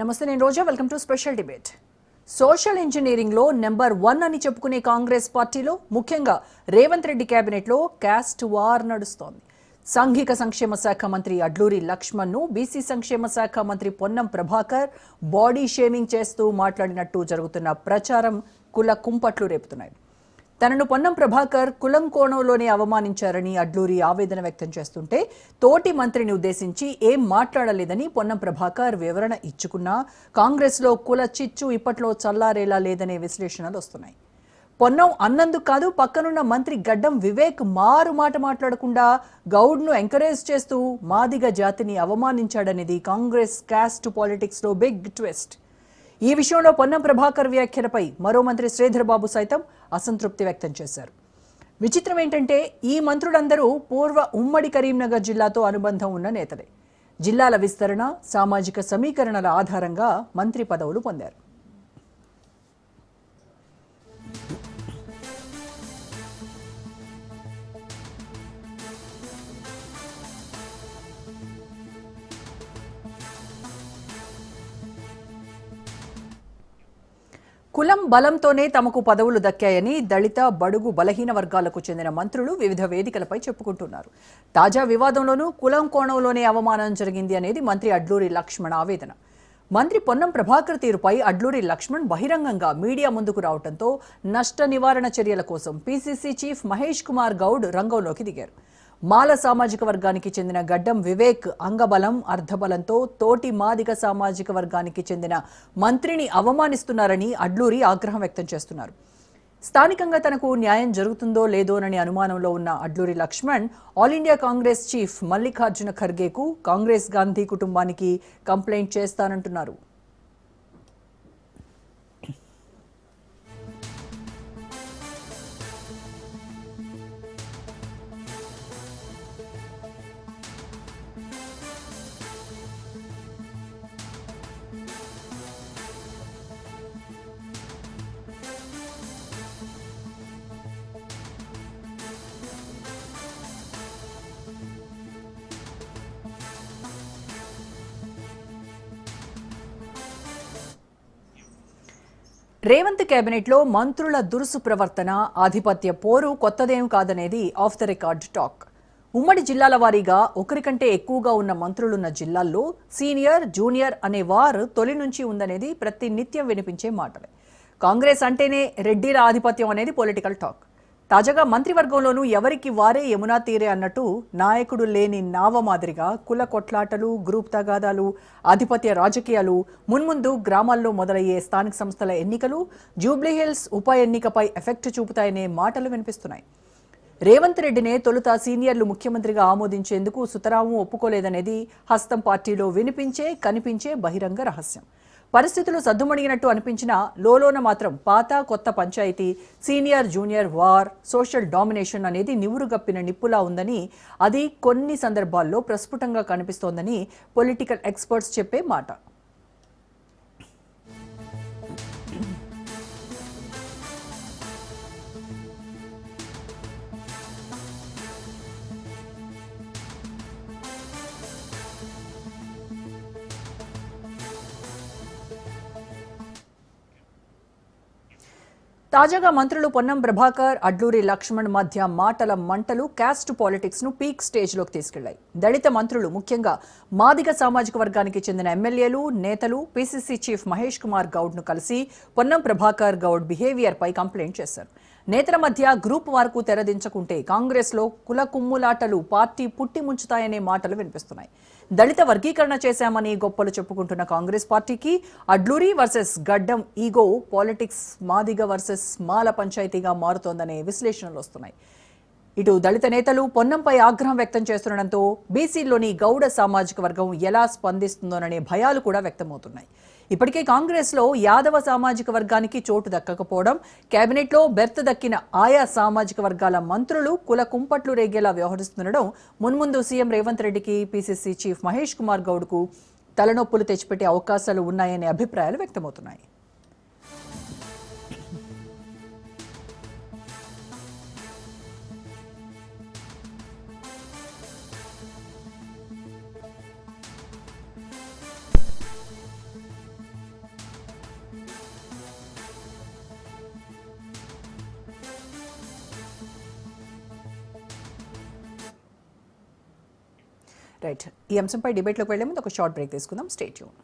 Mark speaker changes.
Speaker 1: నమస్తే నేను Roja. Welcome to special debate social ఇంజనీరింగ్లో నెంబర్ వన్ అని చెప్పుకునే కాంగ్రెస్ పార్టీలో ముఖ్యంగా రేవంత్ రెడ్డి కేబినెట్లో క్యాస్ట్ వార్ నడుస్తోంది. సాంఘిక సంక్షేమ శాఖ మంత్రి అడ్లూరి లక్ష్మణ్ను బీసీ సంక్షేమ శాఖ మంత్రి పొన్నం ప్రభాకర్ బాడీ షేమింగ్ చేస్తూ మాట్లాడినట్టు జరుగుతున్న ప్రచారం కుల కుంపట్లు రేపుతున్నాయి. తనను పొన్నం ప్రభాకర్ కులం కోణంలోనే అవమానించారని అడ్లూరి ఆవేదన వ్యక్తం చేస్తుంటే తోటి మంత్రిని ఉద్దేశించి ఏం మాట్లాడలేదని పొన్నం ప్రభాకర్ వివరణ ఇచ్చుకున్నా కాంగ్రెస్లో కుల చిచ్చు ఇప్పట్లో చల్లారేలా లేదనే విశ్లేషణలు వస్తున్నాయి. పొన్నం అన్నందుకు కాదు పక్కనున్న మంత్రి గడ్డం వివేక్ మారు మాట మాట్లాడకుండా గౌడ్ను ఎంకరేజ్ చేస్తూ మాదిగ జాతిని అవమానించాడనేది కాంగ్రెస్ క్యాస్ట్ పాలిటిక్స్లో బిగ్ ట్విస్ట్. ఈ విషయంలో పొన్నం ప్రభాకర్ వ్యాఖ్యలపై మరో మంత్రి శ్రీధర్ బాబు సైతం అసంతృప్తి వ్యక్తం చేశారు. విచిత్రం ఏంటంటే ఈ మంత్రులందరూ పూర్వ ఉమ్మడి కరీంనగర్ జిల్లాతో అనుబంధం ఉన్న నేతలే. జిల్లాల విస్తరణ సామాజిక సమీకరణల ఆధారంగా మంత్రి పదవులు పొందారు. కులం బలంతోనే తమకు పదవులు దక్కాయని దళిత బడుగు బలహీన వర్గాలకు చెందిన మంత్రులు వివిధ వేదికలపై చెప్పుకుంటున్నారు. తాజా వివాదంలోనూ కులం కోణంలోనే అవమానం జరిగింది అనేది మంత్రి అడ్లూరి లక్ష్మణ్ ఆవేదన. మంత్రి పొన్నం ప్రభాకర్ తీరుపై అడ్లూరి లక్ష్మణ్ బహిరంగంగా మీడియా ముందుకు రావడంతో నష్ట నివారణ చర్యల కోసం పీసీసీ చీఫ్ మహేష్ కుమార్ గౌడ్ రంగంలోకి దిగారు. మాల సామాజిక వర్గానికి చెందిన గడ్డం వివేక్ అంగబలం అర్ధబలంతో తోటి మాదిగ సామాజిక వర్గానికి చెందిన మంత్రిని అవమానిస్తున్నారని అడ్లూరి ఆగ్రహం వ్యక్తం చేస్తున్నారు. స్థానికంగా తనకు న్యాయం జరుగుతుందో లేదోనని అనుమానంలో ఉన్న Adluri Laxman all India Congress chief Mallikarjuna ఖర్గేకు Congress Gandhi కుటుంబానికి కంప్లైంట్ చేస్తానంటున్నారు. రేవంత్ కేబినెట్లో మంత్రుల దురుసు ప్రవర్తన ఆధిపత్య పోరు కొత్తదేం కాదనేది ఆఫ్ ద రికార్డ్ టాక్. ఉమ్మడి జిల్లాల వారీగా ఒకరికంటే ఎక్కువగా ఉన్న మంత్రులున్న జిల్లాల్లో సీనియర్ జూనియర్ అనే వారు తొలి నుంచి ఉందనేది ప్రతి నిత్యం వినిపించే మాటలే. కాంగ్రెస్ అంటేనే రెడ్డిల ఆధిపత్యం అనేది పొలిటికల్ టాక్. తాజాగా మంత్రివర్గంలోనూ ఎవరికి వారే యమునా తీరే అన్నట్టు నాయకుడు లేని నావ మాదిరిగా కుల కొట్లాటలు గ్రూప్ తగాదాలు ఆధిపత్య రాజకీయాలు మున్ముందు గ్రామాల్లో మొదలయ్యే స్థానిక సంస్థల ఎన్నికలు జూబ్లీహిల్స్ ఉప ఎన్నికపై ఎఫెక్ట్ చూపుతాయనే మాటలు వినిపిస్తున్నాయి. రేవంత్ రెడ్డినే తొలుత సీనియర్లు ముఖ్యమంత్రిగా ఆమోదించేందుకు సుతరాము ఒప్పుకోలేదనేది హస్తం పార్టీలో వినిపించే కనిపించే బహిరంగ రహస్యం. పరిస్థితులు సద్దుమణిగినట్టు అనిపించినా లోలోన మాత్రం పాత కొత్త panchayat senior junior war social domination అనేది నివురుగప్పిన నిప్పులా ఉందని అది కొన్ని సందర్భాల్లో ప్రస్ఫుటంగా కనిపిస్తోందని పొలిటికల్ ఎక్స్పర్ట్స్ చెప్పే మాట. తాజాగా మంత్రులు పొన్నం ప్రభాకర్ అడ్లూరి లక్ష్మణ్ మధ్య మాటల మంటలు క్యాస్ట్ పాలిటిక్స్ను పీక్ స్టేజ్లోకి తీసుకెళ్ళాయి. దళిత మంత్రులు ముఖ్యంగా మాదిగ సామాజిక వర్గానికి చెందిన ఎమ్మెల్యేలు నేతలు పీసీసీ చీఫ్ మహేష్ కుమార్ గౌడ్ను కలిసి పొన్నం ప్రభాకర్ గౌడ్ బిహేవియర్ పై కంప్లైంట్ చేశారు. నేతల మధ్య గ్రూప్ వార్కు తెరదించకుంటే కాంగ్రెస్లో కుల కుమ్ములాటలు పార్టీ పుట్టి ముంచుతాయనే మాటలు వినిపిస్తున్నాయి. దళిత వర్గీకరణ చేశామని గొప్పలు చెప్పుకుంటున్న కాంగ్రెస్ పార్టీకి Adluri versus Gaddam ego politics Madiga versus మాల పంచాయతీగా మారుతోందనే విశ్లేషణలు వస్తున్నాయి. ఇటు దళిత నేతలు పొన్నంపై ఆగ్రహం వ్యక్తం చేస్తుండటంతో బీసీలోని గౌడ సామాజిక వర్గం ఎలా స్పందిస్తుందోననే భయాలు కూడా వ్యక్తమవుతున్నాయి. ఇప్పటికే కాంగ్రెస్లో యాదవ సామాజిక వర్గానికి చోటు దక్కకపోవడం కేబినెట్లో బెర్త్ దక్కిన ఆయా సామాజిక వర్గాల మంత్రులు కుల కుంపట్లు రేగేలా వ్యవహరిస్తుండడం మున్ముందు సీఎం రేవంత్ రెడ్డికి పీసీసీ చీఫ్ మహేష్ కుమార్ గౌడ్కు తలనొప్పులు తెచ్చిపెట్టే అవకాశాలు ఉన్నాయనే అభిప్రాయాలు వ్యక్తమవుతున్నాయి. రైట్. ఈ అంశంపై డిబేట్లోకి వెళ్ళే ముందు ఒక షార్ట్ బ్రేక్ తీసుకుందాం. స్టేట్ యూన్